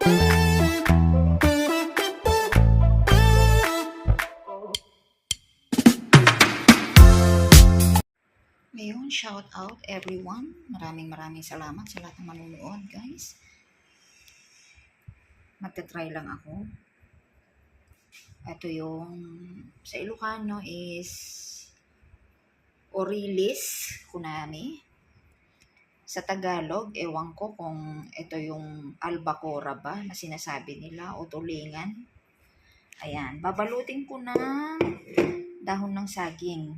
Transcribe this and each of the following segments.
Ngayon, shout out everyone. Maraming maraming salamat sa lahat ng manunood, guys. Magta-try lang ako. Ito yung sa Ilocano is Orilis Kunami. Sa Tagalog, ewan ko kung ito yung albacora ba na sinasabi nila o tulingan. Ayan, babalutin ko ng dahon ng saging.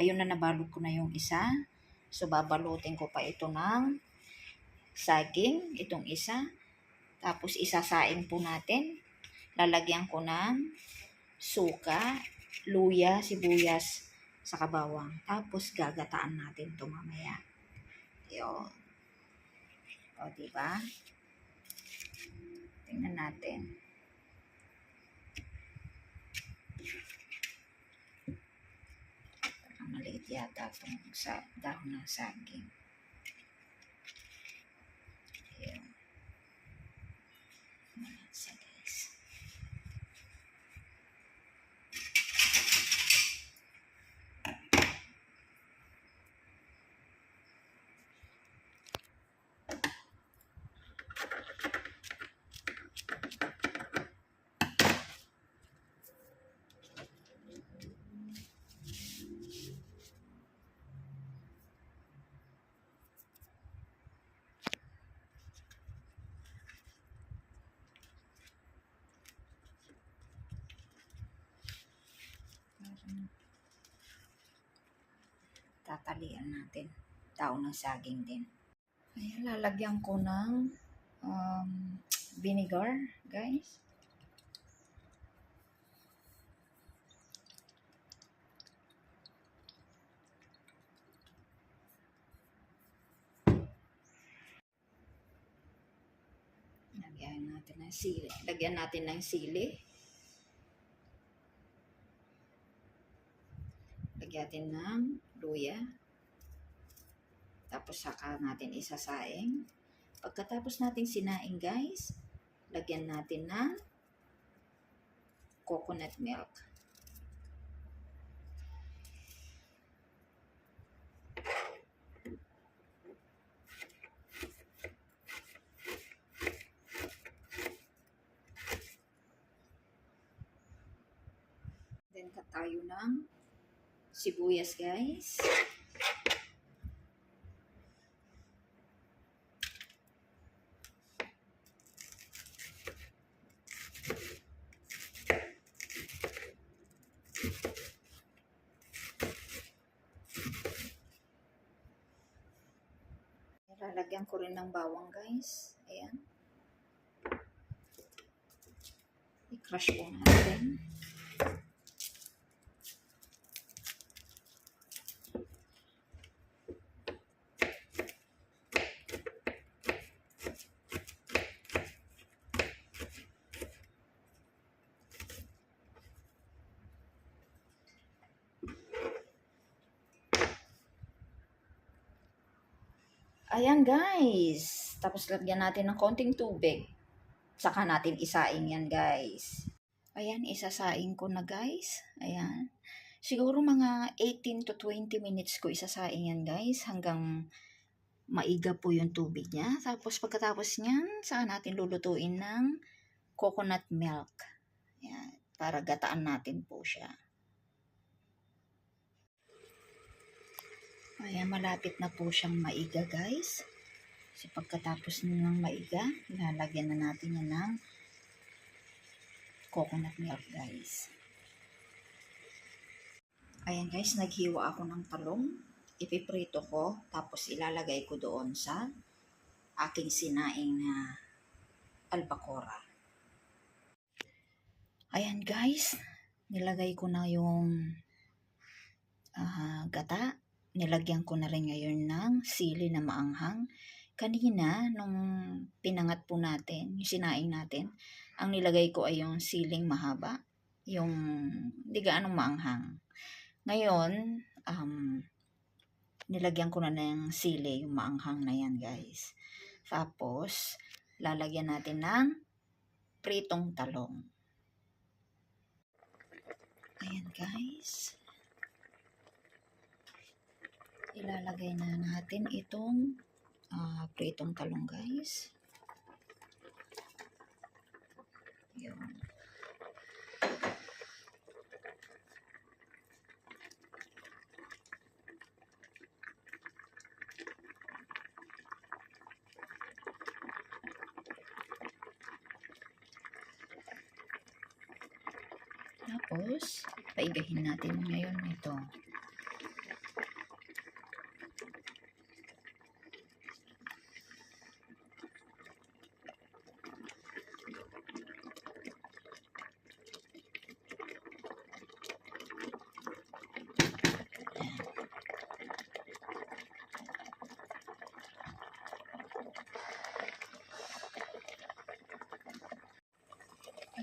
Ayun na nabalot ko na yung isa. So, babalutin ko pa ito ng saging, itong isa. Tapos, isasaing po natin. Lalagyan ko ng suka, luya, sibuyas, sa kabawang. Tapos, gagataan natin ito mamaya. Yun. O, diba? Tingnan natin. Parang maliit yata itong sa dahon ng saging. Tatalian natin. Tao ng saging din. Ayan, lalagyan ko ng um, vinegar, guys. Lagyan natin ng sili. Lagyan natin ng sili. Lagyan natin ng luya. Tapos saka natin isasaing. Pagkatapos natin sinaing guys, lagyan natin ng coconut milk. Then cut ng sibuyas guys. Lalagyan ko rin ng bawang guys. Ayan. I-crush po natin. Ayan guys. Tapos lagyan natin ng konting tubig. Saka natin isaing yan guys. Ayan, isasaing ko na guys. Ayan. Siguro mga 18 to 20 minutes ko isasaing yan guys. Hanggang maiga po yung tubig niya. Tapos pagkatapos niyan, saka natin lulutuin ng coconut milk. Ayan. Para gataan natin po siya. Ayan, malapit na po siyang maiga, guys. Kasi pagkatapos ng maiga, lalagyan na natin yan ng coconut milk, guys. Ayan, guys, naghiwa ako ng talong. Ipiprito ko, tapos ilalagay ko doon sa aking sinaing na albacora. Ayan, guys. Nilagay ko na yung ah, gata nilagyan ko na rin ngayon ng sili na maanghang. Kanina, nung pinangat po natin, yung sinaing natin, ang nilagay ko ay yung siling mahaba, yung di gaanong maanghang. Ngayon, um, nilagyan ko na ng sili, yung maanghang na yan guys. Tapos, lalagyan natin ng pritong talong. Ayan guys. Ilalagay na natin itong ah, pritong talong guys. Yun. Tapos, paigahin natin ngayon ito.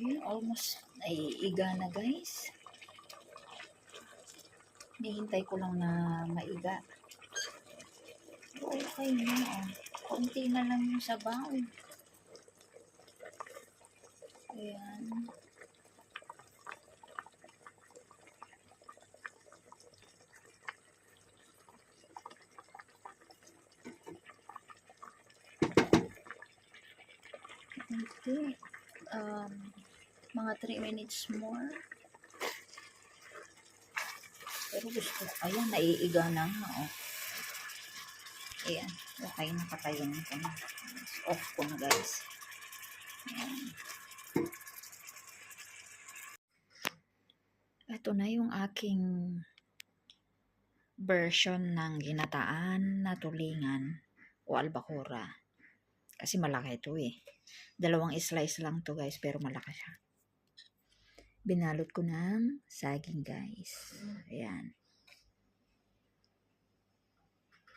Ayun, almost naiiga na guys. Nihintay ko lang na maiga. Okay na oh. Konti na lang yung sabaw. Ayan. Um, mga 3 minutes more. Pero gusto, ayan, naiiga na nga, oh. Ayan, okay, nakatayo na ko na. Off ko na, guys. Ayan. Ito na yung aking version ng ginataan na tulingan o albacora. Kasi malaki ito eh. Dalawang slice lang to guys, pero malaki siya. Binalot ko ng saging guys. Ayan.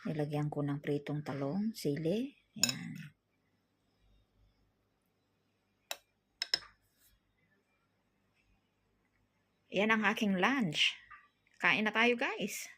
Nilagyan ko ng pritong talong, sili. Ayan. Yan ang aking lunch. Kain na tayo guys.